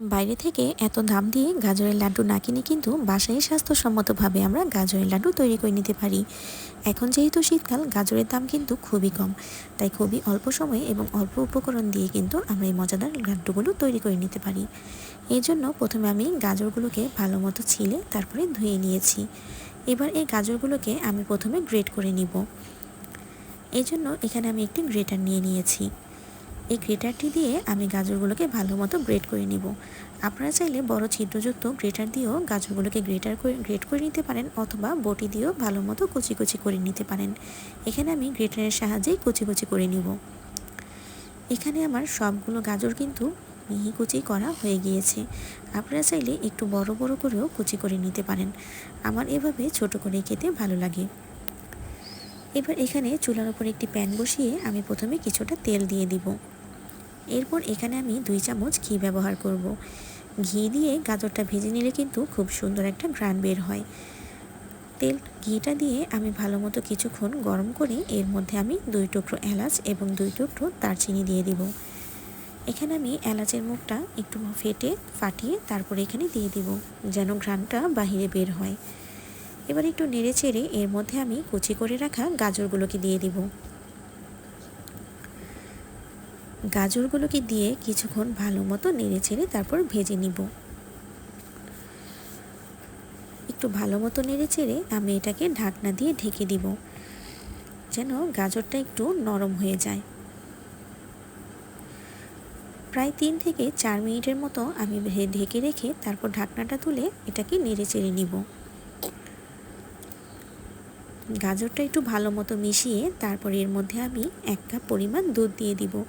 বাইরে থেকে এত দাম দিয়ে গাজরের লাড্ডু না কিনে কিন্তু বাসায় স্বাস্থ্যসম্মতভাবে আমরা গাজরের লাড্ডু তৈরি করে নিতে পারি। এখন যেহেতু শীতকাল, গাজরের দাম কিন্তু খুবই কম। তাই খুবই অল্প সময়ে এবং অল্প উপকরণ দিয়ে কিন্তু আমরা এই মজাদার লাড্ডুগুলো তৈরি করে নিতে পারি। এই জন্য প্রথমে আমি গাজরগুলোকে ভালো মতো ছিলে তারপরে ধুয়ে নিয়েছি। এবার এই গাজরগুলোকে আমি প্রথমে গ্রেট করে নিব। এই জন্য এখানে আমি একটি গ্রেটার নিয়ে নিয়েছি। এই গ্রেটারটি দিয়ে আমি গাজরগুলোকে ভালো মতো গ্রেট করে নিব। আপনারা চাইলে বড় ছিদ্রযুক্ত গ্রেটার দিয়েও গাজরগুলোকে গ্রেটার করে, গ্রেট করে নিতে পারেন অথবা বটি দিয়েও ভালো মতো কুচি কুচি করে নিতে পারেন। এখানে আমি গ্রেটারের সাহায্যেই কুচি কুচি করে নিব। এখানে আমার সবগুলো গাজর কিন্তু মিহি কুচি করা হয়ে গিয়েছে। আপনারা চাইলে একটু বড় বড় করেও কুচি করে নিতে পারেন। আমার এভাবে ছোট করে খেতে ভালো লাগে। এবার এখানে চুলার উপর একটি প্যান বসিয়ে আমি প্রথমে কিছুটা তেল দিয়ে দিব। এরপর এখানে আমি দুই চামচ ঘি ব্যবহার করব। ঘি দিয়ে গাজরটা ভেজে নিলে কিন্তু খুব সুন্দর একটা গ্রান বের হয়। তেল, ঘিটা দিয়ে আমি ভালো মতো কিছুক্ষণ গরম করে এর মধ্যে আমি দুই টুকরো এলাচ এবং দুই টুকরো দারচিনি দিয়ে দিব। এখানে আমি এলাচের মুখটা একটু ফেটে, ফাটিয়ে তারপরে এখানে দিয়ে দিব যেন ঘ্রানটা বাহিরে বের হয়। এবার একটু নেড়ে চেড়ে এর মধ্যে আমি কুচি করে রাখা গাজরগুলোকে দিয়ে দিব। গাজরগুলোকে দিয়ে কিছুক্ষণ ভালো মতো নেড়ে ছেড়ে তারপর ভেজে নিব। একটু ভালো মতো নেড়ে চেড়ে আমি এটাকে ঢাকনা দিয়ে ঢেকে দিব, যেন গাজরটা একটু নরম হয়ে যায়। প্রায় তিন থেকে চার মিনিটের মতো আমি ঢেকে রেখে তারপর ঢাকনাটা তুলে এটাকে নেড়ে চেড়ে নিব। গাজরটা একটু ভালো মতো মিশিয়ে তারপর এর মধ্যে আমি এক কাপ পরিমাণ দুধ দিয়ে দিব।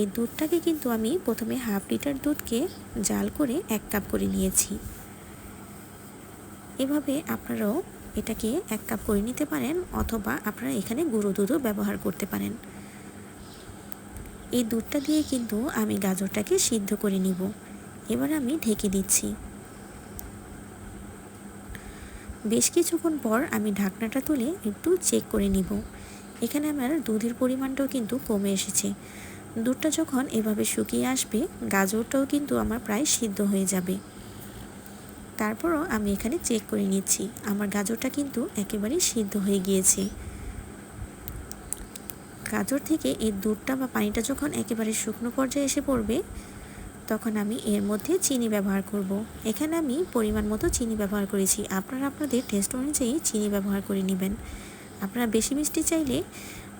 এই দুধটাকে কিন্তু আমি প্রথমে হাফ লিটার দুধকে জাল করে এক কাপ করে নিয়েছি। এভাবে আপনারাও এটাকে এক কাপ করে নিতে পারেন অথবা আপনারা এখানে গুঁড়ো দুধও ব্যবহার করতে পারেন। এই দুধটা দিয়ে কিন্তু আমি গাজরটাকে সিদ্ধ করে নিব। এবার আমি ঢেকে দিচ্ছি। বেশ কিছুক্ষণ পর আমি ঢাকনাটা তুলে একটু চেক করে নিব। এখানে আমার দুধের পরিমাণটাও কিন্তু কমে এসেছে। দুধটা যখন এভাবে শুকিয়ে আসবে, গাজরটাও কিন্তু আমার প্রায় সিদ্ধ হয়ে যাবে। তারপরও আমি এখানে চেক করে নিচ্ছি, আমার গাজরটা কিন্তু একেবারেই সিদ্ধ হয়ে গিয়েছে। গাজর থেকে এই দুধটা বা পানিটা যখন একেবারে শুকনো পর্যায়ে এসে পড়বে, তখন আমি এর মধ্যে চিনি ব্যবহার করব। এখানে আমি পরিমাণ মতো চিনি ব্যবহার করেছি, আপনারা আপনাদের টেস্ট অনুযায়ী চিনি ব্যবহার করে নেবেন। আপনারা বেশি মিষ্টি চাইলে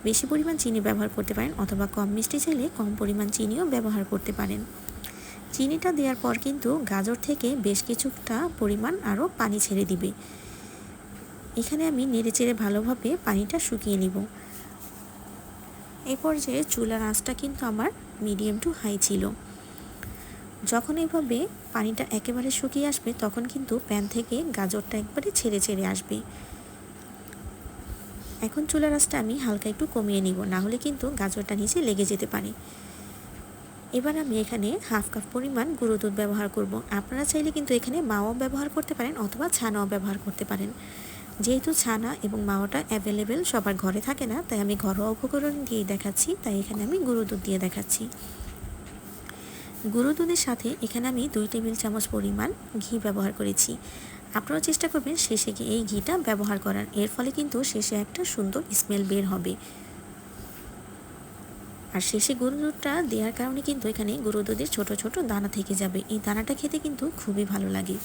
বেশি পরিমাণ চিনি ব্যবহার করতে পারেন অথবা কম মিষ্টি চাইলে কম পরিমাণ চিনিও ব্যবহার করতে পারেন। চিনিটা দেওয়ার পর কিন্তু গাজর থেকে বেশ কিছুটা পরিমাণ আরও পানি ছেড়ে দিবে। এখানে আমি নেড়ে চেড়ে ভালোভাবে পানিটা শুকিয়ে নিব। এই পর্যায়ে চুলার আঁচটা কিন্তু আমার মিডিয়াম টু হাই ছিল। যখন এভাবে পানিটা একেবারে শুকিয়ে আসবে তখন কিন্তু প্যান থেকে গাজরটা একবারে ছেড়ে ছেড়ে আসবে। এখন চুলার আঁচটা আমি হালকা একটু কমিয়ে নিব, না হলে কিন্তু গাজরটা নিচে লেগে যেতে পারে। এবার আমি এখানে হাফ কাপ পরিমাণ গুঁড়ো দুধ ব্যবহার করব। আপনারা চাইলে কিন্তু এখানে মাও ব্যবহার করতে পারেন অথবা ছানাও ব্যবহার করতে পারেন। যেহেতু ছানা এবং মাওয়াটা অ্যাভেলেবেল সবার ঘরে থাকে না, তাই আমি ঘরোয়া উপকরণ দিয়েই দেখাচ্ছি, তাই এখানে আমি গুঁড়ো দুধ দিয়ে দেখাচ্ছি। গুঁড়ো দুধের সাথে এখানে আমি দুই টেবিল চামচ পরিমাণ ঘি ব্যবহার করেছি। আপনারাও চেষ্টা করবেন শেষে এই ঘিটা ব্যবহার করার। এর ফলে কিন্তু শেষে একটা সুন্দর স্মেল বের হবে। আর শেষে গরু দুধটা দেওয়ার কারণে কিন্তু এখানে গরু দুধের ছোটো ছোটো দানা থেকে যাবে। এই দানাটা খেতে কিন্তু খুবই ভালো লাগে।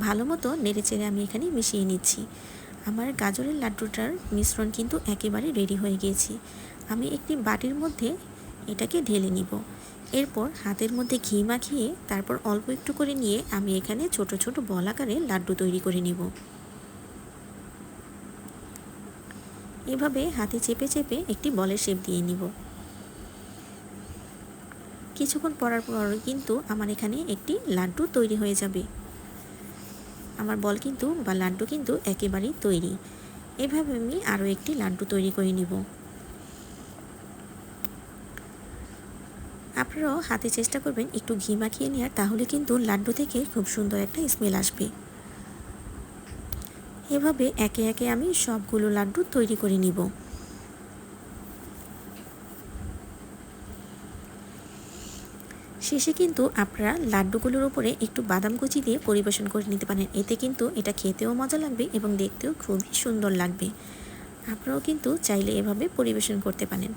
ভালো মতো নেড়ে চেড়ে আমি এখানে মিশিয়ে নিচ্ছি। আমার গাজরের লাড্ডুটার মিশ্রণ কিন্তু একেবারে রেডি হয়ে গিয়েছে। আমি একটি বাটির মধ্যে এটাকে ঢেলে নিব। এরপর হাতের মধ্যে ঘি মাখিয়ে তারপর অল্প একটু করে নিয়ে আমি এখানে ছোট ছোট বল আকারে লাড্ডু তৈরি করে নিব। এভাবে হাতে চেপে চেপে একটি বলের শেপ দিয়ে নিব। কিছুক্ষণ পরার পর কিন্তু আমার এখানে একটি লাড্ডু তৈরি হয়ে যাবে। আমার বল কিন্তু বা লাড্ডু কিন্তু একেবারেই তৈরি। এভাবে আমি আরও একটি লাড্ডু তৈরি করে নিব। আপনারাও হাতে চেষ্টা করবেন একটু ঘি মাখিয়ে নেওয়ার তাহলে কিন্তু লাড্ডু থেকে খুব সুন্দর একটা স্মেল আসবে। এভাবে একে একে আমি সবগুলো লাড্ডু তৈরি করে নিব। শেষে কিন্তু আপনারা লাড্ডুগুলোর উপরে একটু বাদাম কুচি দিয়ে পরিবেশন করে নিতে পারেন। এতে কিন্তু এটা খেতেও মজা লাগবে এবং দেখতেও খুবই সুন্দর লাগবে। আপনারাও কিন্তু চাইলে এভাবে পরিবেশন করতে পারেন।